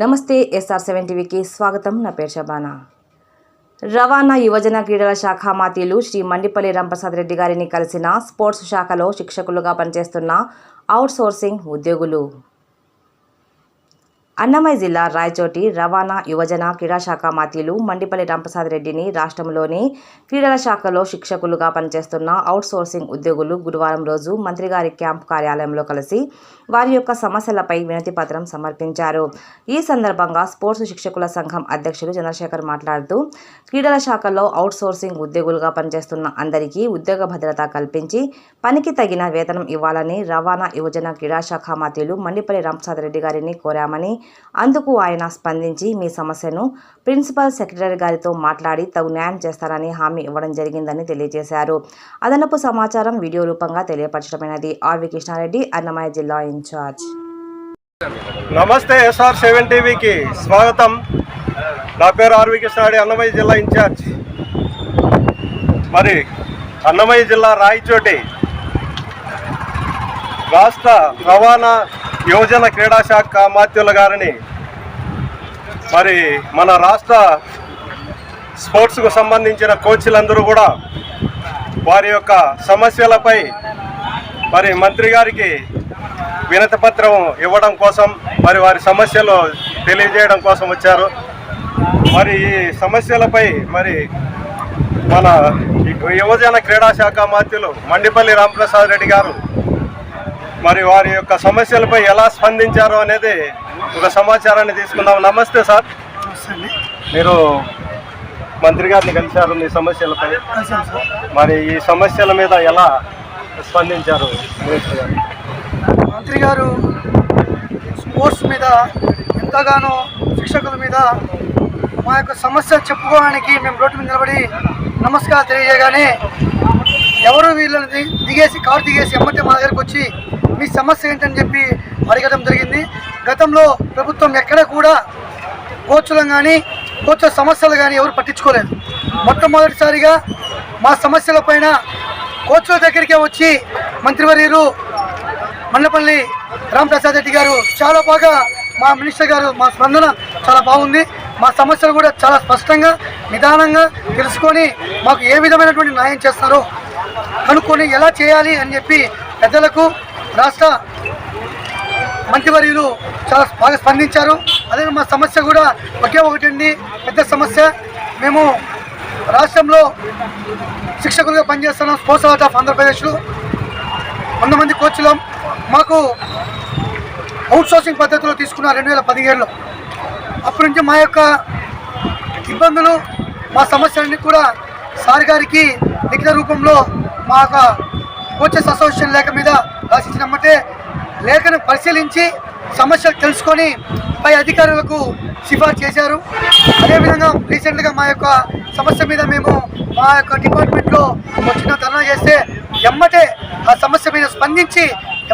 నమస్తే SR seven టీవీకి స్వాగతం. నా పేరు శబానా రవాణా యువజన క్రీడల శాఖ మాతీలు శ్రీ మండిపల్లి రాంప్రసాద్ రెడ్డి గారిని కలిసిన స్పోర్ట్స్ శాఖలో శిక్షకులుగా పనిచేస్తున్న అవుట్ సోర్సింగ్ ఉద్యోగులు. అన్నమయ్య జిల్లా రాయచోటి రవాణా యువజన క్రీడాశాఖ మాత్యులు మండిపల్లి రాంప్రసాద్ రెడ్డిని రాష్ట్రంలోని క్రీడల శాఖలో శిక్షకులుగా పనిచేస్తున్న అవుట్ సోర్సింగ్ ఉద్యోగులు గురువారం రోజు మంత్రి గారి క్యాంప్ కార్యాలయంలో కలిసి వారి యొక్క సమస్యలపై వినతి పత్రం సమర్పించారు. ఈ సందర్భంగా స్పోర్ట్స్ శిక్షకుల సంఘం అధ్యక్షులు చంద్రశేఖర్ మాట్లాడుతూ క్రీడల శాఖలో అవుట్ సోర్సింగ్ ఉద్యోగులుగా పనిచేస్తున్న అందరికీ ఉద్యోగ భద్రత కల్పించి పనికి తగిన వేతనం ఇవ్వాలని రవాణా యువజన క్రీడాశాఖ మాతీలు మాత్యులు మండిపల్లి రాంప్రసాద్ రెడ్డి గారిని కోరామని అందుకు ఆయన స్పందించి మీ సమస్యను ప్రిన్సిపల్ సెక్రటరీ గారితో మాట్లాడి తగు న్యాయం చేస్తారని హామీ ఇవ్వడం జరిగిందని తెలియజేశారు. అదనపు సమాచారం వీడియో రూపంగా తెలియపరచడమైనది. ఆర్వి కృష్ణారెడ్డి అన్నమయ్య జిల్లా ఇన్ఛార్జ్. నమస్తే ఎస్ఆర్ సెవెన్ టీవీకి స్వాగతం. నా పేరు ఆర్వి కృష్ణారెడ్డి అన్నమయ్య జిల్లా ఇన్ఛార్జ్. మరి అన్నమయ్య జిల్లా రాయచోటి రాష్ట్ర రవాణా యువజన క్రీడా శాఖ మాత్యుల గారిని మరి మన రాష్ట్ర స్పోర్ట్స్కు సంబంధించిన కోచ్లందరూ కూడా వారి యొక్క సమస్యలపై మరి మంత్రి గారికి వినతిపత్రం ఇవ్వడం కోసం మరి వారి సమస్యలు తెలియజేయడం కోసం వచ్చారు. మరి ఈ సమస్యలపై మరి మన యువజన క్రీడా శాఖ మాత్యులు మండిపల్లి రాంప్రసాద్ రెడ్డి గారు మరి వారి యొక్క సమస్యలపై ఎలా స్పందించారో అనేది ఒక సమాచారాన్ని తీసుకుందాం. నమస్తే సార్. మీరు మంత్రి గారిని కలిశారు మీ సమస్యలపై. మరి ఈ సమస్యల మీద ఎలా స్పందించారు? గారు మంత్రి గారు స్పోర్ట్స్ మీద ఎంతగానో శిక్షకుల మీద మా యొక్క సమస్య చెప్పుకోవడానికి మేము రోడ్డు మీద నిలబడి నమస్కారం తెలియజేయగానే ఎవరు వీళ్ళని దిగేసి కారు దిగేసి ఎమ్మటే మా దగ్గరకు వచ్చి మీ సమస్య ఏంటని చెప్పి అడగడం జరిగింది. గతంలో ప్రభుత్వం ఎక్కడ కూడా కోచ్లను కానీ కోచ్ల సమస్యలు కానీ ఎవరు పట్టించుకోలేదు. మొట్టమొదటిసారిగా మా సమస్యల పైన కోచ్ల దగ్గరికే వచ్చి మంత్రివర్యులు మండపల్లి రామప్రసాద్ రెడ్డి గారు చాలా బాగా మా మినిస్టర్ గారు మా స్పందన చాలా బాగుంది. మా సమస్యలు కూడా చాలా స్పష్టంగా నిదానంగా తెలుసుకొని మాకు ఏ విధమైనటువంటి న్యాయం చేస్తారో కనుక్కొని ఎలా చేయాలి అని చెప్పి పెద్దలకు రాష్ట్ర మంత్రివర్యులు చాలా బాగా స్పందించారు. అదే మా సమస్య కూడా ఒకే ఒకటి అండి పెద్ద సమస్య. మేము రాష్ట్రంలో శిక్షకులుగా పనిచేస్తున్నాం. స్పోర్ట్స్ ఆర్ట్ ఆఫ్ ఆంధ్రప్రదేశ్లో. వంద మంది కోచ్లం. మాకు అవుట్సోర్సింగ్ పద్ధతిలో తీసుకున్న రెండు వేల పదిహేడులో. అప్పటి నుంచి మా యొక్క ఇబ్బందులు మా సమస్యలన్నీ కూడా సార్ గారికి లిఖిత రూపంలో మా యొక్క కోచెస్ అసోసియేషన్ లేఖ మీద రాసిచ్చినమ్మంటే లేఖను పరిశీలించి సమస్యలు తెలుసుకొని పై అధికారులకు సిఫార్సు చేశారు. అదేవిధంగా రీసెంట్గా మా యొక్క సమస్య మీద మేము మా యొక్క డిపార్ట్మెంట్లో వచ్చిన ధర్నా చేస్తే ఎమ్మటే ఆ సమస్య మీద స్పందించి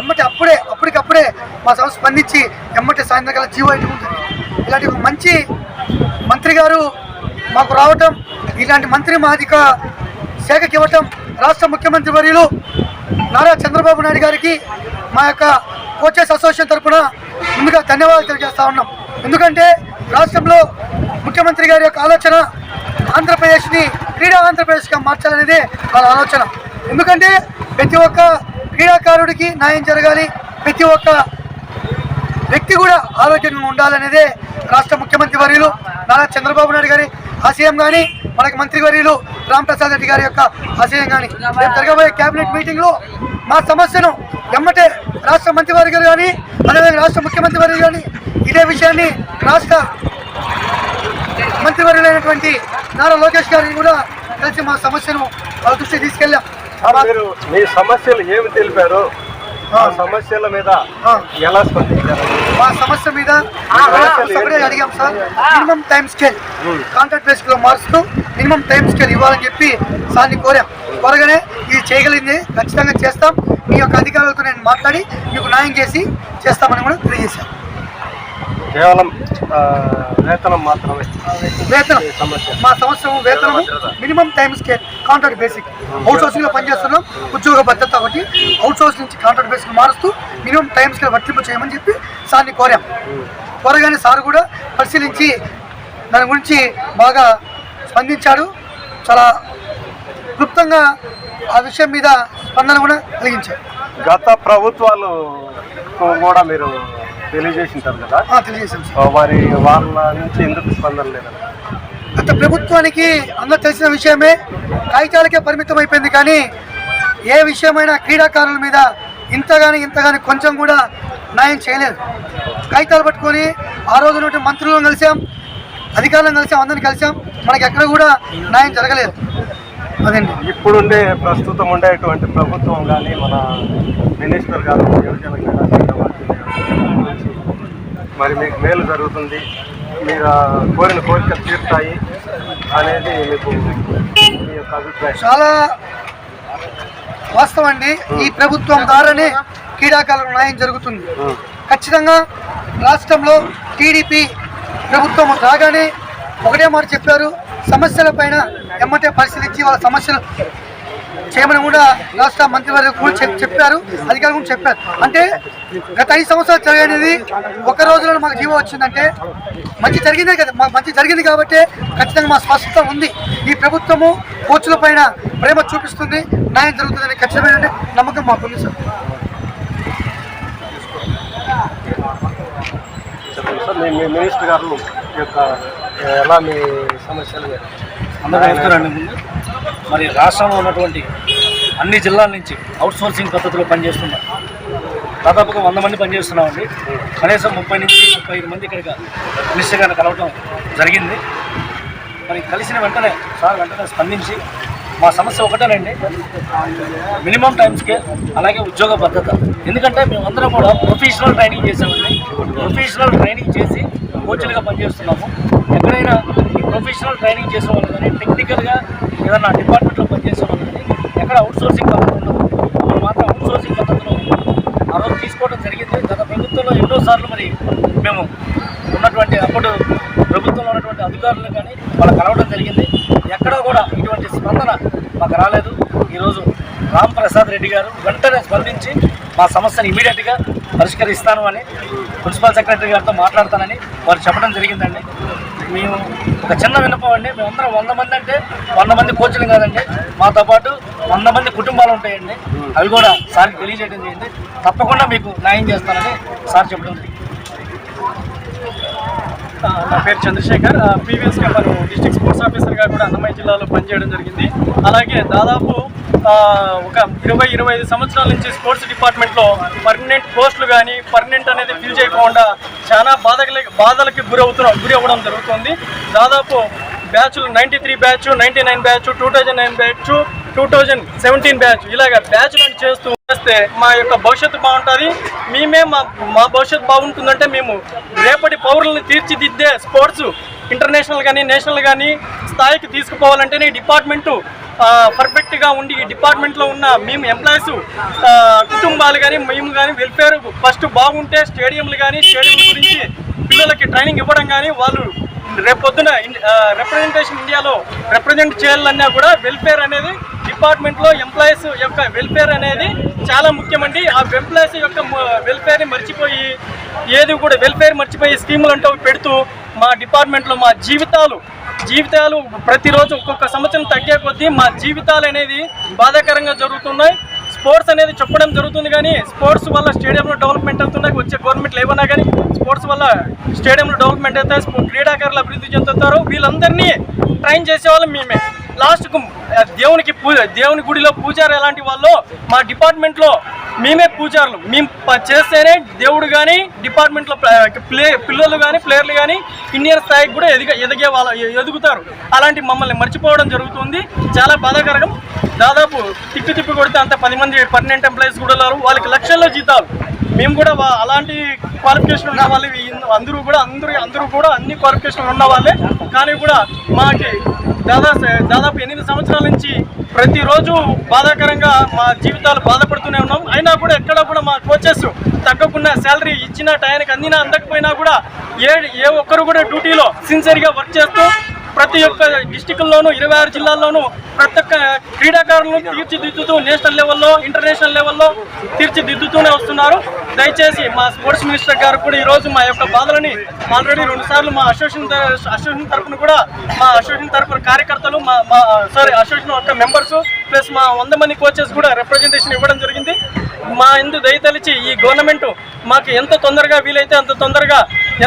ఎమ్మటే అప్పుడే అప్పటికప్పుడే మా సమస్య స్పందించి ఎమ్మటే సాయంత్రకాల జీవో ఇవ్వడం ఇలాంటి మంచి మంత్రి గారు మాకు రావటం ఇలాంటి మంత్రి మాదిక శాఖకి ఇవ్వటం రాష్ట్ర ముఖ్యమంత్రి వర్యులు నారా చంద్రబాబు నాయుడు గారికి మా యొక్క కోచెస్ అసోసియేషన్ తరఫున ముందుగా ధన్యవాదాలు తెలియజేస్తా ఉన్నాం. ఎందుకంటే రాష్ట్రంలో ముఖ్యమంత్రి గారి యొక్క ఆలోచన ఆంధ్రప్రదేశ్ని క్రీడా ఆంధ్రప్రదేశ్గా మార్చాలనేదే వాళ్ళ ఆలోచన. ఎందుకంటే ప్రతి ఒక్క క్రీడాకారుడికి న్యాయం జరగాలి ప్రతి ఒక్క వ్యక్తి కూడా ఆరోగ్యంగా ఉండాలనేదే రాష్ట్ర ముఖ్యమంత్రి వర్యులు నారా చంద్రబాబు నాయుడు గారి ఆశయం కానీ మనకి మంత్రి వర్యులు రామ్ ప్రసాద్ రెడ్డి గారి యొక్క ఆశయం కానీ రేపు జరగబోయే కేబినెట్ మీటింగ్లో మా సమస్యను ఎమ్మటే రాష్ట్ర మంత్రివర్గ కానీ అదేవిధంగా రాష్ట్ర ముఖ్యమంత్రి వర్యులు కానీ ఇదే విషయాన్ని రాష్ట్ర మంత్రివర్యులైనటువంటి నారా లోకేష్ గారిని కూడా కలిసి మా సమస్యను వాళ్ళ దృష్టికి తీసుకెళ్ళాం. మీ సమస్యలు ఏమి తెలిపారు? ఆ సమస్యల మీద. ఎలా స్పందించారు? మా సమస్య మీద అడిగాం sir. Minimum time scale contract బేస్లో మారుస్తూ మినిమం టైం స్కేల్ ఇవ్వాలని చెప్పి సార్ని కోరాం. కోరగానే ఇది చేయగలిగింది. ఖచ్చితంగా చేస్తాం. మీ యొక్క అధికారులతో నేను మాట్లాడి మీకు న్యాయం చేసి చేస్తామని కూడా తెలియజేశాం కేవలం వేతనం మాత్రమే. వేతనం. మా సంవత్సరం వేతనము minimum time scale contract basic out సోర్సింగ్లో పనిచేస్తున్నాం ఉద్యోగ భద్రత ఒకటి. అవుట్ సోర్స్ నుంచి కాంట్రాక్ట్ బేసిక్ మారుస్తూ మినిమం టైం స్కేల్ వర్తింపు చేయమని చెప్పి సార్ని కోరాం. కోరగానే సార్ కూడా పరిశీలించి దాని గురించి బాగా స్పందించాడు. చాలా క్లుప్తంగా ఆ విషయం మీద స్పందన కూడా కలిగించారు గత ప్రభుత్వాలు కూడా మీరు తెలియజేసింటారు కదా? మరి వాళ్ళ నుంచి ఎందుకు స్పందన లేదండి గత ప్రభుత్వానికి అందరూ తెలిసిన విషయమే కాగితాలకే పరిమితం అయిపోయింది కానీ ఏ విషయమైనా క్రీడాకారుల మీద ఇంతగాని ఇంతగాని కొంచెం కూడా న్యాయం చేయలేదు. కాగితాలు పట్టుకొని ఆ రోజు నుండి మంత్రులను కలిసాం అధికారులను కలిసాం అందరిని కలిసాం. మనకి ఎక్కడ కూడా న్యాయం జరగలేదు. అదండి. ఇప్పుడుండే ప్రస్తుతం ఉండేటువంటి ప్రభుత్వం కానీ మన మినిస్టర్ గారు యువజన క్రీడా మరి మీకు మేలు జరుగుతుంది. మీరు కోరిన కోరికలు తీరుతాయి అనేది మీకు మీ యొక్క అభిప్రాయం. చాలా వాస్తవం అండి. ఈ ప్రభుత్వం ద్వారానే క్రీడాకారులకు న్యాయం జరుగుతుంది. ఖచ్చితంగా రాష్ట్రంలో టీడీపీ ప్రభుత్వం రాగానే ఒకటే మాట చెప్పారు. సమస్యలపైన ఎమ్మటే పరిశీలించి వాళ్ళ సమస్యలు చేయమని కూడా రాష్ట్ర మంత్రివర్గం కూడా చెప్- చెప్పారు అధికారులు కూడా చెప్పారు. అంటే గత ఐదు సంవత్సరాలు జరిగినది ఒక రోజులో మాకు జీవో వచ్చిందంటే మంచి జరిగిందే కదా మాకు మంచి జరిగింది కాబట్టి ఖచ్చితంగా మా స్పష్టత ఉంది. ఈ ప్రభుత్వము కోచ్ల పైన ప్రేమ చూపిస్తుంది న్యాయం జరుగుతుందని ఖచ్చితమైన నమ్మకం సార్. చెప్పండి సార్ మినిస్టర్ గారు యొక్క ఎలా మీ సమస్యలు? అందరూ నమస్కారం అండి. మరి రాష్ట్రంలో ఉన్నటువంటి అన్ని జిల్లాల నుంచి అవుట్సోర్సింగ్ పద్ధతిలో పనిచేస్తున్నాం. దాదాపుగా వంద మంది పనిచేస్తున్నామండి. కనీసం ముప్పై నుంచి ముప్పై ఐదు మంది ఇక్కడికి మినిస్టర్ కలవటం జరిగింది. మరి కలిసిన వెంటనే సార్ వెంటనే స్పందించి మా సమస్య ఒకటేనండి. మినిమం టైమ్స్కే అలాగే ఉద్యోగ భద్రత. ఎందుకంటే మేమందరం కూడా ప్రొఫెషనల్ ట్రైనింగ్ చేసామండి ప్రొఫెషనల్ ట్రైనింగ్ చేసి కోచ్లుగా పనిచేస్తున్నాము. ఎక్కడైనా ఈ ప్రొఫెషనల్ ట్రైనింగ్ చేసే వాళ్ళు కానీ టెక్నికల్గా ఏదైనా డిపార్ట్మెంట్లో పనిచేసే వాళ్ళు కానీ ఎక్కడ అవుట్సోర్సింగ్ సోర్సింగ్ పద్ధతి మాత్రం అవుట్ సోర్సింగ్ పద్ధతిలో ఆ రోజు తీసుకోవడం జరిగింది. గత ప్రభుత్వంలో ఎన్నోసార్లు మరి మేము ఉన్నటువంటి అప్పుడు ప్రభుత్వంలో ఉన్నటువంటి అధికారులు కానీ వాళ్ళు కలవడం జరిగింది. ఎక్కడా కూడా ఇటువంటి స్పందన మాకు రాలేదు. ఈరోజు రామ్ ప్రసాద్ రెడ్డి గారు వెంటనే స్పందించి మా సమస్యను ఇమీడియట్గా పరిష్కరిస్తాను అని ప్రిన్సిపల్ సెక్రటరీ గారితో మాట్లాడతానని వారు చెప్పడం జరిగిందండి. మేము ఒక చిన్న విన్నపం అండి. మేమందరం వంద మంది అంటే వంద మంది కోచ్లు కాదండి. మాతో పాటు వంద మంది కుటుంబాలు ఉంటాయండి. అవి కూడా సార్కి తెలియజేయడం జరిగింది. తప్పకుండా మీకు న్యాయం చేస్తానని సార్ చెప్పడం నా పేరు చంద్రశేఖర్. ప్రీవియస్గా మనం డిస్ట్రిక్ట్ స్పోర్ట్స్ ఆఫీసర్గా కూడా అన్నమయ్య జిల్లాలో పనిచేయడం జరిగింది. అలాగే దాదాపు ఒక ఇరవై ఇరవై ఐదు సంవత్సరాల నుంచి స్పోర్ట్స్ డిపార్ట్మెంట్లో పర్మనెంట్ పోస్టులు కానీ పర్మనెంట్ అనేది ఫిల్ చేయకుండా చాలా బాధలకి బాధలకి గురవుతున్నాం గురి అవ్వడం జరుగుతుంది. దాదాపు బ్యాచ్లు ninety three batch ninety nine batch two thousand nine batch two thousand seventeen batch ఇలాగ బ్యాచ్లను చేస్తూ చేస్తే మా యొక్క భవిష్యత్తు బాగుంటుంది. మేమే మా మా భవిష్యత్తు బాగుంటుందంటే మేము రేపటి పౌరులను తీర్చిదిద్దే స్పోర్ట్స్ ఇంటర్నేషనల్ కానీ నేషనల్ కానీ స్థాయికి తీసుకుపోవాలంటేనే డిపార్ట్మెంటు పర్ఫెక్ట్గా ఉండి ఈ డిపార్ట్మెంట్లో ఉన్న మేము ఎంప్లాయీస్ కుటుంబాలు కానీ మేము కానీ వెల్ఫేర్ ఫస్ట్ బాగుంటే స్టేడియంలు కానీ స్టేడియంల గురించి పిల్లలకి ట్రైనింగ్ ఇవ్వడం కానీ వాళ్ళు రేపొద్దున రిప్రజెంటేషన్ ఇండియాలో రిప్రజెంట్ చేయాలన్నా కూడా వెల్ఫేర్ అనేది డిపార్ట్మెంట్లో ఎంప్లాయీస్ యొక్క వెల్ఫేర్ అనేది చాలా ముఖ్యమండి. ఆ ఎంప్లాయీస్ యొక్క వెల్ఫేర్ని మర్చిపోయి ఏది కూడా వెల్ఫేర్ మర్చిపోయి స్కీములు అంటూ పెడుతూ మా డిపార్ట్మెంట్లో మా జీవితాలు జీవితాలు ప్రతిరోజు ఒక్కొక్క సంవత్సరం తగ్గే కొద్దీ మా జీవితాలు అనేది బాధాకరంగా జరుగుతున్నాయి. స్పోర్ట్స్ అనేది చెప్పడం జరుగుతుంది కానీ స్పోర్ట్స్ వల్ల స్టేడియంలో డెవలప్మెంట్ అవుతున్నాయి. వచ్చే గవర్నమెంట్లు ఏమన్నా కానీ స్పోర్ట్స్ వల్ల స్టేడియంలో డెవలప్మెంట్ అవుతాయి. క్రీడాకారులు అభివృద్ధి చెందుతారు. వీళ్ళందరినీ ట్రైన్ చేసేవాళ్ళం మేమే. లాస్ట్కు దేవునికి పూజ దేవుని గుడిలో పూజారు ఎలాంటి వాళ్ళు మా డిపార్ట్మెంట్లో మేమే పూజారులు. మేము చేస్తేనే దేవుడు కానీ డిపార్ట్మెంట్లో ప్లే పిల్లలు కానీ ప్లేయర్లు కానీ ఇండియన్ స్థాయికి కూడా ఎదిగ ఎదిగే వాళ్ళ ఎదుగుతారు. అలాంటి మమ్మల్ని మర్చిపోవడం జరుగుతుంది. చాలా బాధాకరం. దాదాపు తిప్పి తిప్పి కొడితే అంత పది మంది పర్మనెంట్ ఎంప్లాయీస్ కూడా ఉన్నారు. వాళ్ళకి లక్షల్లో జీతాలు. మేము కూడా అలాంటి క్వాలిఫికేషన్ ఉన్న వాళ్ళు అందరూ కూడా అందరూ అందరూ కూడా అన్ని క్వాలిఫికేషన్లు ఉన్న వాళ్ళే. కానీ కూడా మాకి దాదాపు దాదాపు ఎనిమిది సంవత్సరాల నుంచి ప్రతిరోజు బాధాకరంగా మా జీవితాలు బాధపడుతూనే ఉన్నాం. అయినా కూడా ఎక్కడ కూడా మా కోచెస్ తగ్గకుండా శాలరీ ఇచ్చిన టయానికి అందినా అందకపోయినా కూడా ఏ ఏ ఒక్కరు కూడా డ్యూటీలో సిన్సియర్గా వర్క్ చేస్తూ ప్రతి ఒక్క డిస్టిక్లోనూ ఇరవై ఆరు జిల్లాల్లోనూ ప్రతి ఒక్క క్రీడాకారులను తీర్చిదిద్దుతూ నేషనల్ లెవెల్లో ఇంటర్నేషనల్ లెవెల్లో తీర్చిదిద్దుతూనే వస్తున్నారు. దయచేసి మా స్పోర్ట్స్ మినిస్టర్ గారు కూడా ఈరోజు మా యొక్క బాధలని ఆల్రెడీ రెండు సార్లు మా అసోసియేషన్ అసోసియేషన్ తరఫున కూడా మా అసోసియేషన్ తరఫున కార్యకర్తలు మా మా సారీ అసోసియేషన్ యొక్క మెంబర్స్ ప్లస్ మా వంద మంది కోచెస్ కూడా రిప్రజెంటేషన్ ఇవ్వడం జరిగింది. మా ఇందు దయతలిచి ఈ గవర్నమెంట్ మాకు ఎంత తొందరగా వీలైతే అంత తొందరగా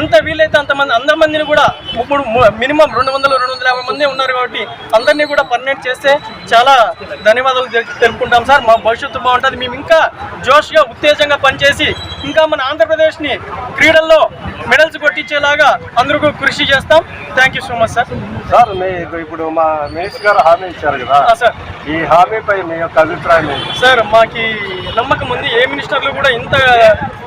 ఎంత వీలైతే అంతమంది అందరి మందిని కూడా ఇప్పుడు మినిమం రెండు వందలు రెండు వందల యాభై మంది ఉన్నారు కాబట్టి అందరినీ కూడా పర్మనెంట్ చేస్తే చాలా ధన్యవాదాలు తెలు- తెలుపుకుంటాం సార్. మా భవిష్యత్తు బాగుంటుంది. మేము ఇంకా జోష్గా ఉత్తేజంగా పనిచేసి ఇంకా మన ఆంధ్రప్రదేశ్ని క్రీడల్లో మెడల్స్ కొట్టించేలాగా అందరూ కృషి చేస్తాం. Thank so much sir sir మీకు ఇప్పుడు మా మినిస్టర్ గారు హామీ ఇచ్చారు కదా. సార్. ఈ హామీపై మీ యొక్క అభిప్రాయం సార్ మాకి నమ్మకం ఉంది. ఏ మినిస్టర్లు కూడా ఇంత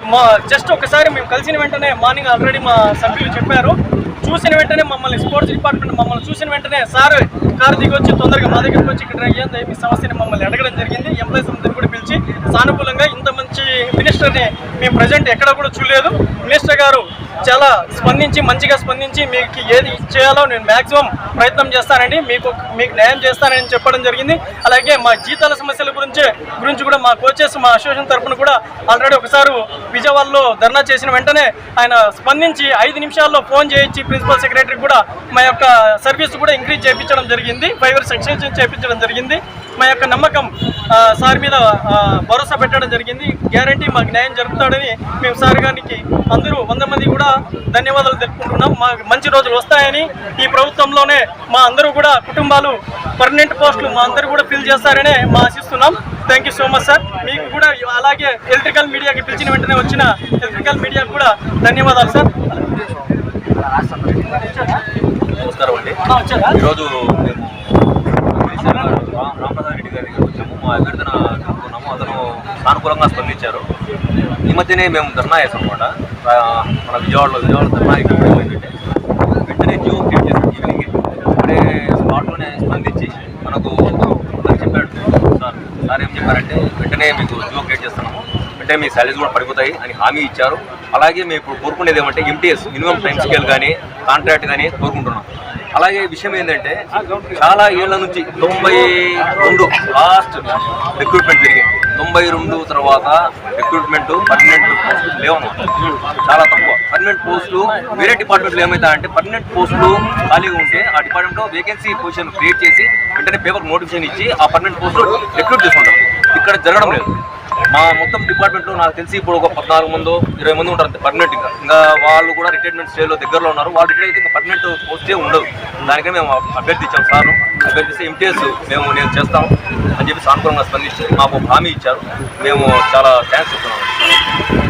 మా జస్ట్ ఒకసారి మేము కలిసిన వెంటనే మార్నింగ్ ఆల్రెడీ మా సభ్యులు చెప్పారు. చూసిన వెంటనే మమ్మల్ని స్పోర్ట్స్ డిపార్ట్మెంట్ మమ్మల్ని చూసిన వెంటనే సార్ కారు దిగి వచ్చి తొందరగా మా దగ్గరికి వచ్చి ఇక్కడ ఏంది మీ సమస్యని మమ్మల్ని అడగడం జరిగింది. ఎంప్లాయీస్ అందరూ కూడా పిలిచి సానుకూలంగా ఇంత మంచి మినిస్టర్ని మేము ప్రజెంట్ ఎక్కడ కూడా చూడలేదు. మినిస్టర్ గారు చాలా స్పందించి మంచిగా స్పందించి మీకు ఏది చేయాలో నేను మ్యాక్సిమం ప్రయత్నం చేస్తానండి. మీకు మీకు న్యాయం చేస్తానని చెప్పడం జరిగింది. అలాగే మా జీతాల సమస్యల గురించి గురించి కూడా మా కోచెస్ మా అసోసియేషన్ తరఫున కూడా ఆల్రెడీ ఒకసారి విజయవాడలో ధర్నా చేసిన వెంటనే ఆయన స్పందించి ఐదు నిమిషాల్లో ఫోన్ చేయించి ప్రిన్సిపల్ సెక్రటరీ కూడా మా యొక్క సర్వీస్ కూడా ఇంక్రీజ్ చేయించడం జరిగింది. ఫైవ్ ఇయర్స్ ఎక్స్టెన్షన్ చేయించడం జరిగింది. మా యొక్క నమ్మకం సార్ మీద భరోసా పెట్టడం జరిగింది. గ్యారంటీ మాకు న్యాయం జరుపుతాడని మేము సార్ గారికి అందరూ వంద మంది కూడా ధన్యవాదాలు తెలుపుకుంటున్నాం. మా మంచి రోజులు వస్తాయని ఈ ప్రభుత్వంలోనే మా అందరూ కూడా కుటుంబాలు పర్మనెంట్ పోస్టులు మా అందరూ కూడా ఫిల్ చేస్తారనే మా ఆశిస్తున్నాం. Thank you so much sir మీకు కూడా అలాగే ఎలక్ట్రికల్ మీడియాకి పిలిచిన వెంటనే వచ్చిన ఎలక్ట్రికల్ మీడియాకి కూడా ధన్యవాదాలు సార్ నమస్కారం అండి? ఈరోజు రామప్రసాద్ రెడ్డి గారి దగ్గరికి వచ్చాము. మా అభ్యర్థన తెలుపుకున్నాము అతను సానుకూలంగా స్పందించారు. ఈ మధ్యనే మేము ధర్నా చేసాం అనమాట మన విజయవాడలో విజయవాడ ధర్నా అయినప్పుడు వెంటనే జియో క్రియేట్ చేసాం ఈవినింగ్. ఇప్పుడే స్పాట్లోనే స్పందించి మనకు చెప్పాడు. సార్ సార్ ఏం చెప్పారంటే వెంటనే మీకు జియో క్రియేట్ చేస్తున్నాము వెంటనే మీ శాలరీస్ కూడా పడిపోతాయి అని హామీ ఇచ్చారు. అలాగే మేము ఇప్పుడు కోరుకునేది ఏమంటే ఎంటీఎస్ మినిమం టైం స్కేల్ కానీ కాంట్రాక్ట్ కానీ కోరుకుంటున్నాం. అలాగే విషయం ఏంటంటే చాలా ఏళ్ళ నుంచి తొంభై రెండు లాస్ట్ రిక్రూట్మెంట్ జరిగింది. తొంభై రెండు తర్వాత రిక్రూట్మెంట్ పర్మనెంట్ పోస్టులు లేవన్నమాట చాలా తక్కువ. పర్మనెంట్ పోస్టులు వేరే డిపార్ట్మెంట్లో ఏమవుతాయంటే పర్మనెంట్ పోస్టులు ఖాళీగా ఉంటే ఆ డిపార్ట్మెంట్లో వేకెన్సీ పొజిషన్ క్రియేట్ చేసి వెంటనే పేపర్ నోటిఫికేషన్ ఇచ్చి ఆ పర్మనెంట్ పోస్టులు రిక్రూట్ చేసుకుంటారు ఇక్కడ జరగడం లేదు. మా మొత్తం డిపార్ట్మెంట్లో నాకు తెలిసి ఇప్పుడు ఒక పద్నాలుగు మంది ఇరవై మంది ఉంటారు పర్మనెంట్ ఇంకా. ఇంకా వాళ్ళు కూడా రిటైర్మెంట్ స్టేజ్లో దగ్గరలో ఉన్నారు. వాళ్ళు రిటైర్ అయితే ఇంకా పర్మనెంట్ పోస్టే ఉండదు. దానికే మేము అభ్యర్థించాం సార్ అభ్యర్థిస్తే ఇంకేజ్ మేము నేను చేస్తాం అని చెప్పి అనుకూలంగా స్పందించి మాకు హామీ ఇచ్చారు. మేము చాలా థ్యాంక్స్ ఇస్తున్నాం